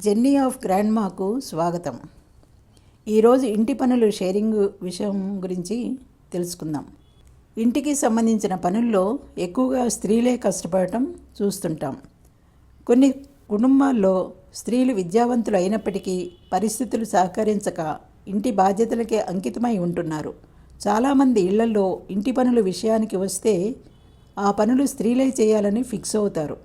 Jenny of గ్రాండ్మాకు స్వాగతం. ఈరోజు ఇంటి పనులు షేరింగ్ విషయం గురించి తెలుసుకుందాం. ఇంటికి సంబంధించిన పనుల్లో ఎక్కువగా స్త్రీలే కష్టపడటం చూస్తుంటాం. కొన్ని కుటుంబాల్లో స్త్రీలు విద్యావంతులు అయినప్పటికీ పరిస్థితులు సహకరించక ఇంటి బాధ్యతలకే అంకితమై ఉంటున్నారు. చాలామంది ఇళ్ళలో ఇంటి పనుల విషయానికి వస్తే ఆ పనులు స్త్రీలే చేయాలని ఫిక్స్ అవుతారు.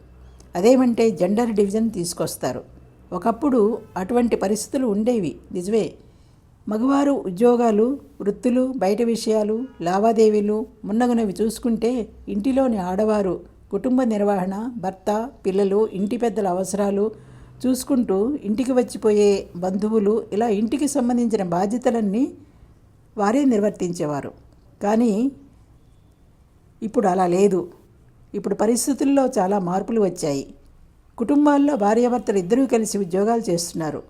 అదేమంటే జెండర్ డివిజన్ తీసుకొస్తారు. ఒకప్పుడు అటువంటి పరిస్థితులు ఉండేవి. నిజమే. మగవారు ఉద్యోగాలు వృత్తులు బయట విషయాలు లావాదేవీలు మున్నగునవి చూసుకుంటే ఇంటిలోని ఆడవారు కుటుంబ నిర్వహణ భర్త పిల్లలు ఇంటి పెద్దల అవసరాలు చూసుకుంటూ ఇంటికి వచ్చిపోయే బంధువులు ఇలా ఇంటికి సంబంధించిన బాధ్యతలన్నీ వారే నిర్వర్తించేవారు. కానీ ఇప్పుడు అలా లేదు. ఇప్పుడు పరిస్థితుల్లో చాలా మార్పులు వచ్చాయి. కుటుంబాల్లో భార్యాభర్తలు ఇద్దరూ కలిసి ఉద్యోగాలు చేస్తున్నారు.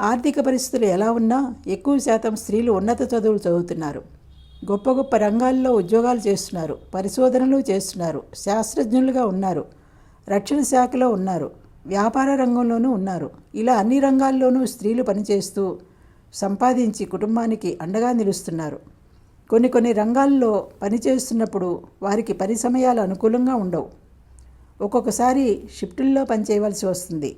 ఆర్థిక పరిస్థితులు ఎలా ఉన్నా ఎక్కువ శాతం స్త్రీలు ఉన్నత చదువులు చదువుతున్నారు. గొప్ప గొప్ప రంగాల్లో ఉద్యోగాలు చేస్తున్నారు. పరిశోధనలు చేస్తున్నారు. శాస్త్రజ్ఞులుగా ఉన్నారు. రక్షణ శాఖలో ఉన్నారు. వ్యాపార రంగంలోనూ ఉన్నారు. ఇలా అన్ని రంగాల్లోనూ స్త్రీలు పనిచేస్తూ సంపాదించి కుటుంబానికి అండగా నిలుస్తున్నారు. కొన్ని కొన్ని రంగాల్లో పనిచేస్తున్నప్పుడు వారికి పని సమయాలు అనుకూలంగా ఉండవు. ఒక్కొక్కసారి షిఫ్టుల్లో పనిచేయవలసి వస్తుంది.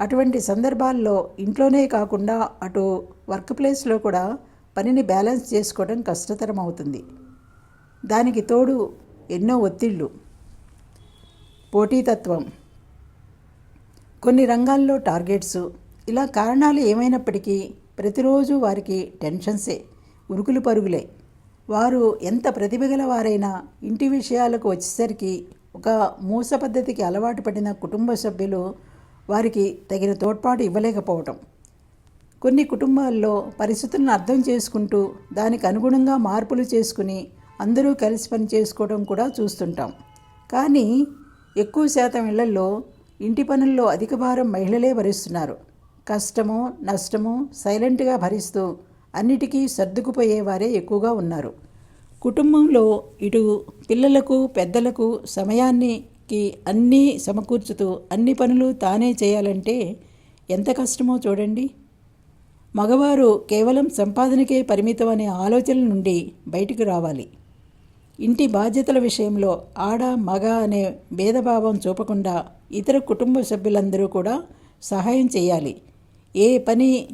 అటువంటి సందర్భాల్లో ఇంట్లోనే కాకుండా అటు వర్క్ ప్లేస్లో కూడా పనిని బ్యాలెన్స్ చేసుకోవడం కష్టతరం అవుతుంది. దానికి తోడు ఎన్నో ఒత్తిళ్ళు. పోటీతత్వం. కొన్ని రంగాల్లో టార్గెట్స్. ఇలా కారణాలు ఏమైనప్పటికీ ప్రతిరోజు వారికి టెన్షన్సే ఉరుకులు పరుగులే. వారు ఎంత ప్రతిభగల వారైనా ఇంటి విషయాలకు వచ్చేసరికి ఒక మూస పద్ధతికి అలవాటు పడిన కుటుంబ సభ్యులు వారికి తగిన తోడ్పాటు ఇవ్వలేకపోవటం. కొన్ని కుటుంబాల్లో పరిస్థితులను అర్థం చేసుకుంటూ దానికి అనుగుణంగా మార్పులు చేసుకుని అందరూ కలిసి పని చేసుకోవడం కూడా చూస్తుంటాం. కానీ ఎక్కువ శాతం ఇళ్ళలో ఇంటి పనుల్లో అధిక భారం మహిళలే భరిస్తున్నారు. కష్టము నష్టము సైలెంట్గా భరిస్తూ అన్నిటికీ సర్దుకుపోయేవారే ఎక్కువగా ఉన్నారు. కుటుంబంలో ఇటు పిల్లలకు పెద్దలకు సమయానికి అన్నీ సమకూర్చుతూ అన్ని పనులు తానే చేయాలంటే ఎంత కష్టమో చూడండి. మగవారు కేవలం సంపాదనకే పరిమితం అనే ఆలోచన నుండి బయటకు రావాలి. ఇంటి బాధ్యతల విషయంలో ఆడ మగ అనే భేదభావం చూపకుండా ఇతర కుటుంబ సభ్యులందరూ కూడా సహాయం చేయాలి. ఏ పని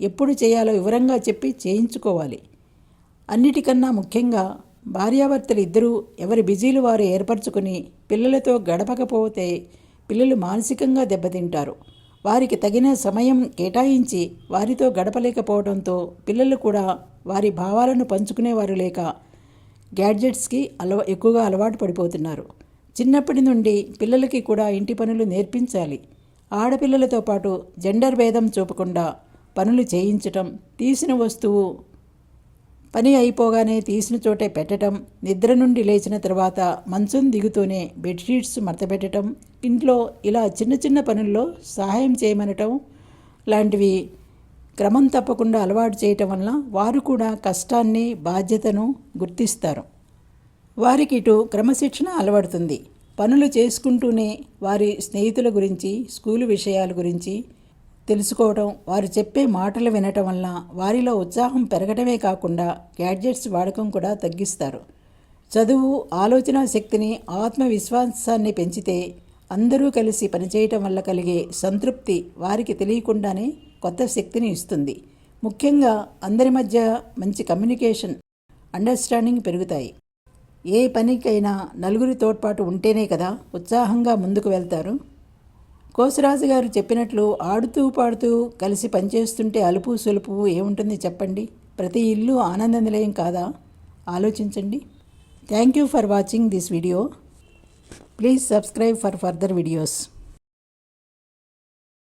ఎప్పుడు చేయాలో వివరంగా చెప్పి చేయించుకోవాలి. అన్నిటికన్నా ముఖ్యంగా భార్యాభర్తలు ఇద్దరూ ఎవరి బిజీలు వారు ఏర్పరచుకుని పిల్లలతో గడపకపోతే పిల్లలు మానసికంగా దెబ్బతింటారు. వారికి తగిన సమయం కేటాయించి వారితో గడపలేకపోవడంతో పిల్లలు కూడా వారి భావాలను పంచుకునేవారు లేక గ్యాడ్జెట్స్కి అలవా ఎక్కువగా అలవాటు పడిపోతున్నారు. చిన్నప్పటి నుండి పిల్లలకి కూడా ఇంటి పనులు నేర్పించాలి. ఆడపిల్లలతో పాటు జెండర్ భేదం చూపకుండా పనులు చేయించటం తీసిన వస్తువు పని అయిపోగానే తీసిన చోటే పెట్టడం నిద్ర నుండి లేచిన తర్వాత మంచం దిగుతూనే బెడ్షీట్స్ మడతపెట్టడం ఇంట్లో ఇలా చిన్న చిన్న పనుల్లో సహాయం చేయమనటం లాంటివి క్రమం తప్పకుండా అలవాటు చేయటం వల్ల వారు కూడా కష్టాన్ని బాధ్యతను గుర్తిస్తారు. వారికి ఇటు క్రమశిక్షణ అలవడుతుంది. పనులు చేసుకుంటూనే వారి స్నేహితుల గురించి స్కూలు విషయాల గురించి తెలుసుకోవడం వారు చెప్పే మాటలు వినటం వల్ల వారిలో ఉత్సాహం పెరగటమే కాకుండా గ్యాడ్జెట్స్ వాడకం కూడా తగ్గిస్తారు. చదువు ఆలోచన శక్తిని ఆత్మవిశ్వాసాన్ని పెంచితే అందరూ కలిసి పనిచేయటం వల్ల కలిగే సంతృప్తి వారికి తెలియకుండానే కొత్త శక్తిని ఇస్తుంది. ముఖ్యంగా అందరి మధ్య మంచి కమ్యూనికేషన్ అండర్స్టాండింగ్ పెరుగుతాయి. ఏ పనికైనా నలుగురి తోడ్పాటు ఉంటేనే కదా ఉత్సాహంగా ముందుకు వెళ్తారు. కోసరాజు గారు చెప్పినట్లు ఆడుతూ పాడుతూ కలిసి పనిచేస్తుంటే అలుపు సులుపు ఏముంటుంది చెప్పండి? ప్రతి ఇల్లు ఆనంద నిలయం కాదా? ఆలోచించండి. Thank you for watching this video please subscribe for further videos